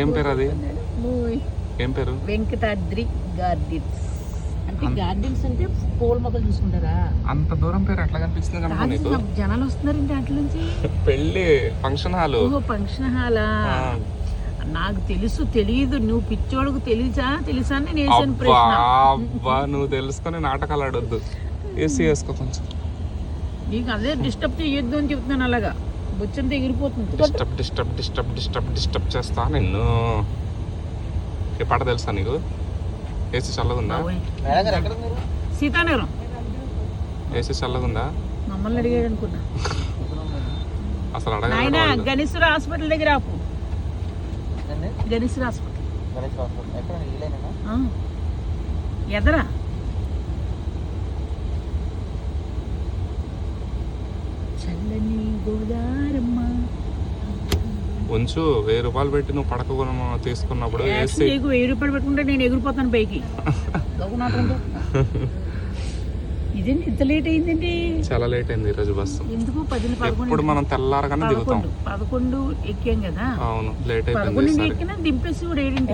ఏం పేరు అది? ఏం పేరు? వెంకటాద్రి గార్డెన్స్. అంటే గార్డెన్స్ అంటే పూల మొక్కలు చూసుకుంటారా? అంత దూరం పేరు ఎట్లా కనిపిస్తుంది కనుక నీకు? జనాలు వస్తున్నారంటే అట్ల నుంచి పెళ్ళి ఫంక్షన్ హాల్. ఫంక్షన్ హాలా? నాకు తెలుసు తెలియదు నువ్వు పిచ్చోడుకు తెలుసా? తెలుసా అని నేను వేసాను ప్రశ్న. అబ్బా నువ్వు తెలుసుకొని నాటకాలు ఆడొద్దు. ఏసీ వేసుకో కొంచెం. నీకు అదే డిస్టర్బ్ చేయొద్దు అని చెప్తున్నాను అలాగా. బొచ్చంతా ఎగిరిపోతుంది. Disturb disturb disturb disturb disturb చేస్తా నిన్ను. ఈ పాట తెలుసా నీకు? ఏసీ చల్లగుందా? ఉన్నారు సీతానగరం ఏసీ చల్లగుందా? మమ్మల్ని అడిగాడు అనుకున్నా. అసలు అడగ గణేశ్వర హాస్పిటల్ దగ్గర ఆపు. గణేశ్వర హాస్పిటల్. గణేష్ హాస్పిటల్. ఎక్కడ? ఇల్లేనా ఆ. ఎదరా? చల్లని గోదారమ్మ ఉంచు వెయ్యి రూపాయలు పెట్టి నువ్వు పడక కొన తీసుకున్నప్పుడు వెయ్యి రూపాయలు పెట్టుకుంటే నేను ఎగిరిపోతాను పైకి. ఇదేంటి ఇంత లేట్ అయిందండి? చాలా లేట్ అయింది ఈరోజు బస్సు ఎందుకు? పది ఎప్పుడు పదకొండు మనం తెల్లారగానే దిగుతాం. పదకొండు పదకొండు ఎక్కాం కదా? అవును లేట్ అయిపోయింది ఎక్కినా దింపేసి కూడా ఏడింటి